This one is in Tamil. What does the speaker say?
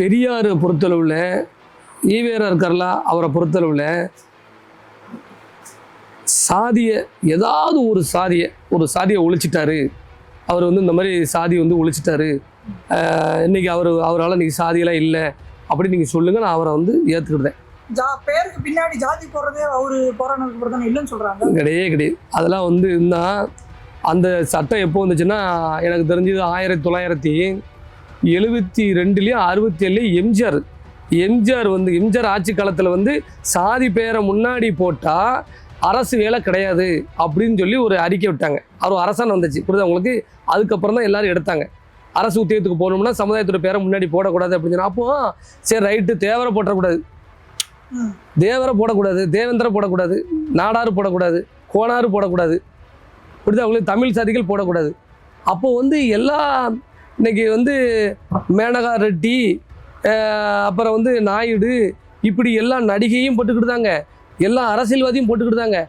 பெரியார் பொறுத்தளவில் ஈவேரா இருக்கார்ல அவரை பொறுத்தளவில் சாதியை ஏதாவது ஒரு சாதியை ஒரு சாதியை ஒழிச்சிட்டாரு. அவர் வந்து இந்த மாதிரி சாதி வந்து ஒழிச்சிட்டாரு. இன்னைக்கு அவர் அவரால் இன்னைக்கு சாதியெல்லாம் இல்லை. அப்படி நீங்கள் சொல்லுங்கள் நான் அவரை வந்து ஏற்றுக்கிட்டேன் ஜா பேருக்கு பின்னாடி ஜாதி போடுறதே அவரு தானே இல்லைன்னு சொல்றாங்க? கிடையவே கிடையாது. அதெல்லாம் வந்து இருந்தால் அந்த சட்டம் எப்போ வந்துச்சுன்னா எனக்கு தெரிஞ்சது ஆயிரத்தி தொள்ளாயிரத்தி எழுபத்தி ரெண்டுலேயும் அறுபத்தி ஏழுலேயும் எம்ஜிஆர். எம்ஜிஆர் வந்து எம்ஜிஆர் ஆட்சி காலத்தில் வந்து சாதி பேரை முன்னாடி போட்டால் அரசு வேலை கிடையாது அப்படின்னு சொல்லி ஒரு அறிக்கை விட்டாங்க. அவர் அரசாணை வந்துச்சு. புரியுதா உங்களுக்கு? அதுக்கப்புறம் தான் எல்லாரும் எடுத்தாங்க. அரசு உத்தியோகத்துக்கு போகணும்னா சமுதாயத்தோட பேரை முன்னாடி போடக்கூடாது அப்படின்னு சொன்னா அப்போ சரி ரைட்டு தேவரை போட்டக்கூடாது தேவரை போடக்கூடாது தேவேந்திர போடக்கூடாது நாடாறு போடக்கூடாது கோணாறு போடக்கூடாது. புரியுதா உங்களுக்கு? தமிழ் சாதிகள் போடக்கூடாது. அப்போ வந்து எல்லா இன்னைக்கு வந்து மேனகா ரெட்டி அப்புறம் வந்து நாயுடு இப்படி எல்லா நடிகையும் போட்டுக்கிட்டுதாங்க எல்லா அரசியல்வாதியும் போட்டுக்கிட்டுதாங்க